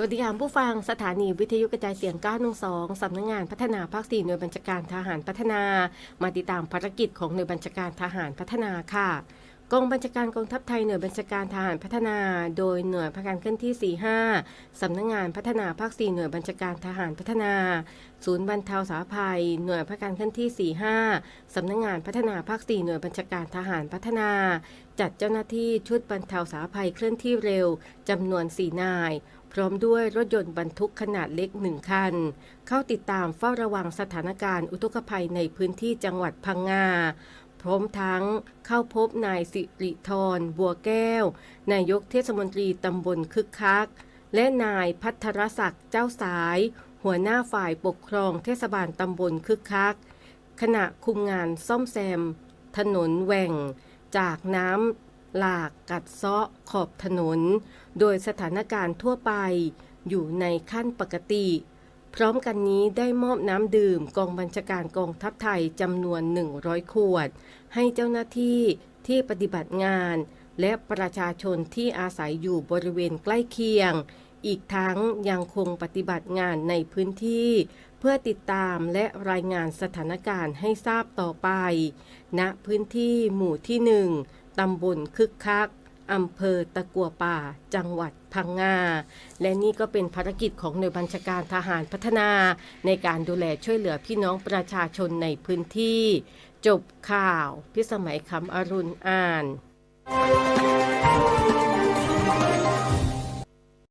สวัสดีค่ะผู้ฟังสถานีวิทยุกระจายเสียง 912 สำนักงงานพัฒนาภาค 4 หน่วยบัญชาการทหารพัฒนา มาติดตามภารกิจของหน่วยบัญชาการทหารพัฒนาค่ะ กองบัญชาการกองทัพไทยหน่วยบัญชาการทหารพัฒนา โดยหน่วยพัฒการเคลื่อนที่ 45 สำนักงงานพัฒนาภาค 4 หน่วยบัญชาการทหารพัฒนา ศูนย์บรรเทาสาธารณภัย หน่วยพัฒการเคลื่อนที่ 45 สำนักงงานพัฒนาภาค 4 หน่วยบัญชาการทหารพัฒนา จัดเจ้าหน้าที่ชุดบรรเทาสาธารณภัยเคลื่อนที่เร็วจำนวน 4 นาย พร้อมด้วยรถยนต์บรรทุกขนาดเล็กหนึ่งคัน เข้าติดตามเฝ้าระวังสถานการณ์อุทกภัยในพื้นที่จังหวัดพังงา พร้อมทั้งเข้าพบนายสิริธรบัวแก้ว นายกเทศมนตรีตำบลคึกคัก และนายพัทรศักดิ์เจ้าสาย หัวหน้าฝ่ายปกครองเทศบาลตำบลคึกคัก ขณะคุมงานซ่อมแซม ถนนแหว่ง จากน้ำหลากกัดเซาะขอบถนน โดยสถานการณ์ทั่วไปอยู่ในขั้นปกติ พร้อมกันนี้ได้มอบน้ำดื่มกองบัญชาการกองทัพไทยจำนวน 100 ขวด ให้เจ้าหน้าที่ที่ปฏิบัติงาน และประชาชนที่อาศัยอยู่บริเวณใกล้เคียง อีกทั้งยังคงปฏิบัติงานในพื้นที่ เพื่อติดตามและรายงานสถานการณ์ให้ทราบต่อไปณพื้นที่หมู่ที่หนึ่งตำบลคึกคัก อำเภอตะกัวป่า จังหวัดพังงา และนี่ก็เป็นภารกิจของหน่วยบัญชาการทหารพัฒนา ในการดูแลช่วยเหลือพี่น้องประชาชนในพื้นที่ จบข่าว พิสมัยคำอรุณอ่าน